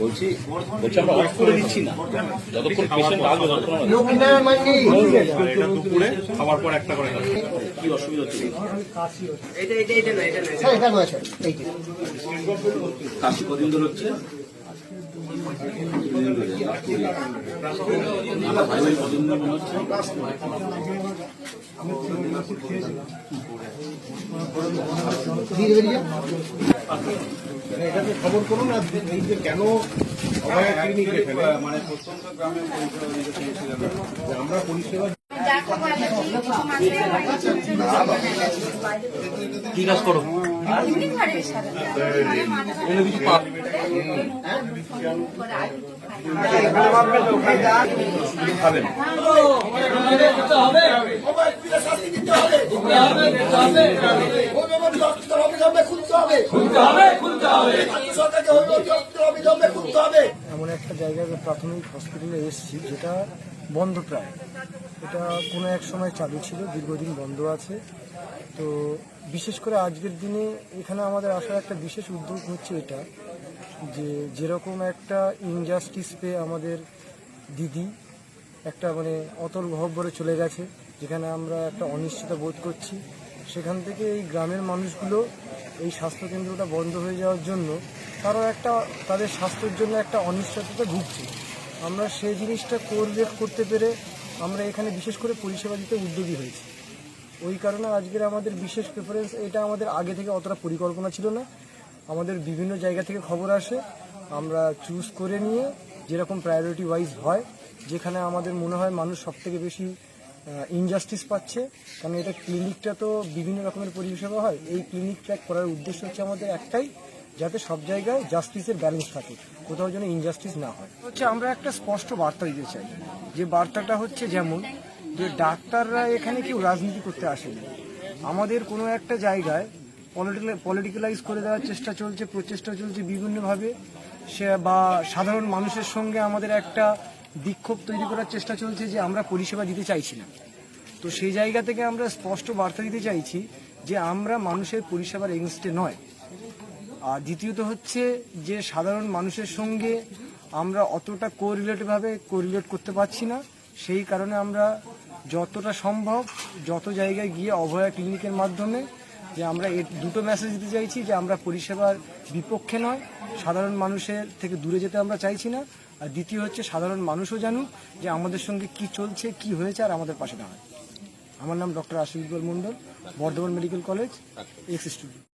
বলছি বলছি আমরা অফ করে দিচ্ছি না যতক্ষণ পেশেন্ট আসবে ততক্ষণ আমরা লক্ষ্মীনারায়ণ মান্ডি এটা দুপুরে খাওয়ার পর একটা করে। কি অসুবিধা হচ্ছে এটা। কাশি কদিন ধরে হচ্ছে কদিন ধরে মনে হচ্ছে? খবর করুন কেন আমরা পরিষেবা এমন একটা জায়গায় প্রাথমিক হসপিটালে এসেছি, যেটা বন্ধ প্রায়। এটা কোনো এক সময় চালু ছিল, দীর্ঘদিন বন্ধ আছে। তো বিশেষ করে আজকের দিনে এখানে আমাদের আসার একটা বিশেষ উদ্যোগ হচ্ছে এটা, যে যেরকম একটা ইনজাস্টিস পেয়ে আমাদের দিদি একটা মানে অতল গহব্বরে চলে গেছে যেখানে আমরা একটা অনিশ্চয়তা বোধ করছি, সেখান থেকে এই গ্রামের মানুষগুলো এই স্বাস্থ্যকেন্দ্রটা বন্ধ হয়ে যাওয়ার জন্য তারও একটা, তাদের স্বাস্থ্যের জন্য একটা অনিশ্চয়তা ভুগছে। আমরা সেই জিনিসটা কোরিলেট করতে পেরে আমরা এখানে বিশেষ করে পরিষেবা দিতে উদ্যোগী হয়েছি। ওই কারণে আজকের আমাদের বিশেষ প্রেফারেন্স এটা আমাদের আগে থেকে অতটা পরিকল্পনা ছিল না। আমাদের বিভিন্ন জায়গা থেকে খবর আসে, আমরা চুজ করে নিয়ে যেরকম প্রায়োরিটি ওয়াইজ হয়, যেখানে আমাদের মনে হয় মানুষ সব থেকে বেশি ইনজাস্টিস পাচ্ছে। কারণ এটা ক্লিনিকটা তো বিভিন্ন রকমের পরিষেবা হয়। এই ক্লিনিক ট্র্যাক করার উদ্দেশ্য হচ্ছে আমাদের একটাই, যাতে সব জায়গায় জাস্টিসের ব্যালেন্স থাকে। কোথাও যেন ইনজাস্টিস না হয়। হচ্ছে আমরা একটা স্পষ্ট বার্তা দিতে চাই। যে বার্তাটা হচ্ছে যেমন, যে ডাক্তাররা এখানে কেউ রাজনীতি করতে আসেনি। আমাদের কোনো একটা জায়গায় পলিটিক্যাল পলিটিক্যালাইজ করে দেওয়ার চেষ্টা চলছে, প্রচেষ্টা চলছে বিভিন্নভাবে। সে বা সাধারণ মানুষের সঙ্গে আমাদের একটা বিক্ষোভ তৈরি করার চেষ্টা চলছে যে আমরা পরিষেবা দিতে চাইছি না। তো সেই জায়গা থেকে আমরা স্পষ্ট বার্তা দিতে চাইছি যে আমরা মানুষের পরিষেবার এগেনস্টে নয়। আর দ্বিতীয়ত হচ্ছে যে সাধারণ মানুষের সঙ্গে আমরা অতটা কোরিলেটভাবে কোরিলেট করতে পারছি না। সেই কারণে আমরা যতটা সম্ভব যত জায়গায় গিয়ে অভয়া ক্লিনিকের মাধ্যমে যে আমরা দুটো মেসেজ দিতে চাইছি যে আমরা পরিষেবার বিপক্ষে নয়, সাধারণ মানুষের থেকে দূরে যেতে আমরা চাইছি না। আর দ্বিতীয় হচ্ছে সাধারণ মানুষও জানুক যে আমাদের সঙ্গে কি চলছে, কি হয়েছে আর আমাদের পাশে দাঁড়ায় আমার নাম doctor Ashikul Mondal, Bardhaman medical college, ex student